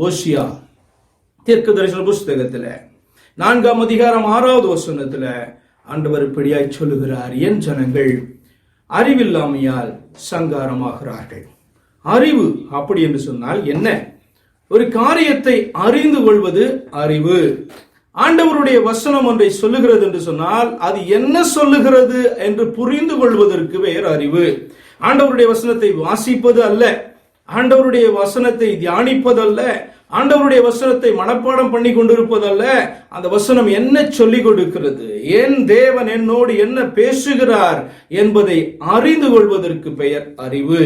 ஓசியா தெற்கு தரிசன புஸ்தகத்துல நான்காம் அதிகாரம் ஆறாவது வசனத்துல ஆண்டவர் இப்படியாய் சொல்லுகிறார் என் ஜனங்கள் அறிவில்லாமையால் சங்காரமாகிறார்கள். அறிவு அப்படி என்று சொன்னால் என்ன? ஒரு காரியத்தை அறிந்து கொள்வது அறிவு. ஆண்டவருடைய வசனம் ஒன்றை சொல்லுகிறது என்று சொன்னால் அது என்ன சொல்லுகிறது என்று புரிந்து கொள்வதற்கு வேறு அறிவு. ஆண்டவருடைய வசனத்தை வாசிப்பது அல்ல. ஆண்டவருடைய வசனத்தை தியானிப்பதல்ல ஆண்டவருடைய வசனத்தை மனப்பாடம் பண்ணி கொண்டிருப்பதல்ல அந்த வசனம் என்ன சொல்லிக் கொடுக்கிறது? என் தேவன் என்னோடு என்ன பேசுகிறார் என்பதை அறிந்து கொள்வதற்கு பெயர் அறிவு.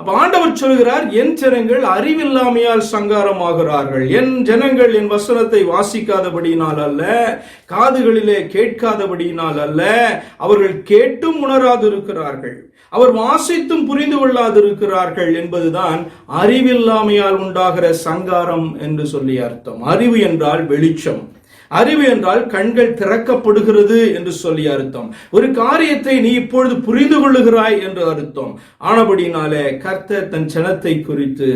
அப்ப ஆண்டவர் சொல்கிறார் என் ஜனங்கள் அறிவில்லாமையால் சங்காரமாகிறார்கள். என் ஜனங்கள் என் வசனத்தை வாசிக்காதபடியினால் அல்ல காதுகளிலே கேட்காதபடியினால் அல்ல அவர்கள் கேட்டும் உணராது இருக்கிறார்கள் அவர் வாசித்தும் புரிந்து கொள்ளாதிருக்கிறார்கள் என்பதுதான் அறிவில்லாமையால் உண்டாகிற சங்காரம் என்று சொல்லி அர்த்தம். அறிவு என்றால் வெளிச்சம். அறிவு என்றால் கண்கள் திறக்கப்படுகிறது என்று சொல்லி அர்த்தம். ஒரு காரியத்தை நீ இப்பொழுது புரிந்து கொள்ளுகிறாய் என்று அர்த்தம். ஆனபடினாலே கர்த்தர் தன் சனத்தை குறித்து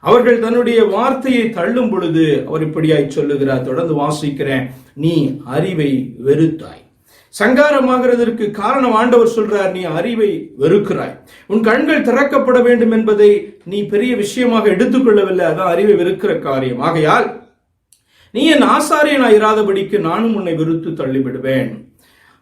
அவர்கள் தன்னுடைய வார்த்தையை தள்ளும் பொழுது அவர் இப்படியாய் சொல்லுகிறார். தொடர்ந்து வாசிக்கிறேன். நீ அறிவை வெறுத்தாய். சங்காரமாகிறதற்கு காரணம் ஆண்டவர் சொல்றார் நீ அறிவை வெறுக்கிறாய். உன் கண்கள் திறக்கப்பட வேண்டும் என்பதை நீ பெரிய விஷயமாக எடுத்துக்கொள்ளவில்லை. அதான் அறிவை வெறுக்கிற காரியம். ஆகையால் நீ என் ஆசாரியனாய் இராதபடிக்கு நானும் உன்னை விருத்து தள்ளிவிடுவேன்.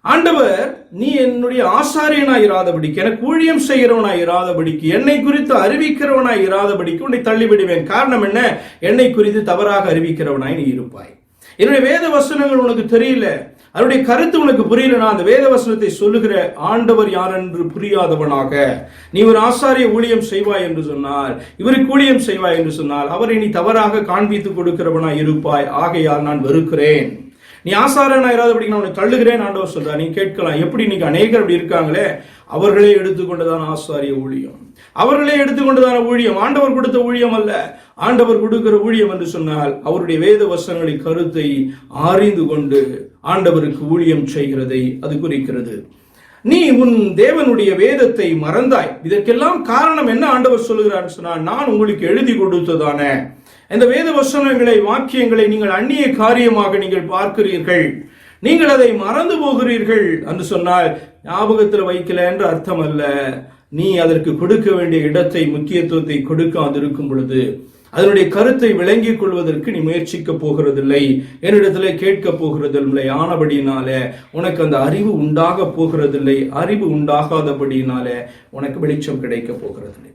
ஆண்டவர் நீ என்னுடைய ஆசாரியனாய் இராதபடிக்கு எனக்கு ஊழியம் செய்கிறவனாய் இராதபடிக்கு என்னை குறித்து அறிவிக்கிறவனாய் இராதபடிக்கு உன்னை தள்ளிவிடுவேன். காரணம் என்ன? என்னை குறித்து தவறாக அறிவிக்கிறவனாய் நீ இருப்பாய். என்னுடைய வேத வசனங்கள் உனக்கு தெரியல. அதனுடைய கருத்து உனக்கு புரியலனா அந்த வேத வசனத்தை சொல்லுகிற ஆண்டவர் யார் என்று புரியாதவனாக நீ ஒரு ஆசாரிய ஊழியம் செய்வாய் என்று சொன்னால் இவருக்கு ஊழியம் செய்வாய் என்று சொன்னால் அவரை நீ தவறாக காண்பித்து கொடுக்கிறவனா இருப்பாய். ஆகையால் நான் வெறுக்கிறேன். நீ ஆசாரனா இராதபடி நான் உனக்கு தள்ளுகிறேன் ஆண்டவர் சொல்றா நீ கேட்கலாம் எப்படி இன்னைக்கு அநேகர் அப்படி இருக்காங்களே? அவர்களே எடுத்துக்கொண்டதான ஆசாரிய ஊழியம். அவர்களே எடுத்துக்கொண்டதான ஊழியம். ஆண்டவர் கொடுத்த ஊழியம் அல்ல. ஆண்டவர் கொடுக்கிற ஊழியம் என்று சொன்னால் அவருடைய வேத வசனங்களின் கருத்தை ஆறிந்து கொண்டு ஆண்டவருக்கு ஊழியம் செய்கிறதை அது குறிக்கிறது. நீ உன் தேவனுடைய வேதத்தை மறந்தாய். இதற்கெல்லாம் காரணம் என்ன ஆண்டவர் சொல்லுகிறார் சொன்னால் நான் உங்களுக்கு எழுதி கொடுத்ததான. இந்த வேத வசனங்களை வாக்கியங்களை நீங்கள் அந்நிய காரியமாக நீங்கள் பார்க்கிறீர்கள். நீங்கள் அதை மறந்து போகிறீர்கள் என்று சொன்னால் ஞாபகத்தில் வைக்கல என்று அர்த்தம் அல்ல. நீ அதற்கு கொடுக்க வேண்டிய இடத்தை முக்கியத்துவத்தை கொடுக்காதிருக்கும் பொழுது அதனுடைய கருத்தை விளங்கிக் கொள்வதற்கு நீ முயற்சிக்க போகிறதில்லை. என்னிடத்துல கேட்க போகிறதில்லை. ஆனபடினால உனக்கு அந்த அறிவு உண்டாக போகிறதில்லை. அறிவு உண்டாகாதபடியினால உனக்கு வெளிச்சம் கிடைக்க போகிறதில்லை.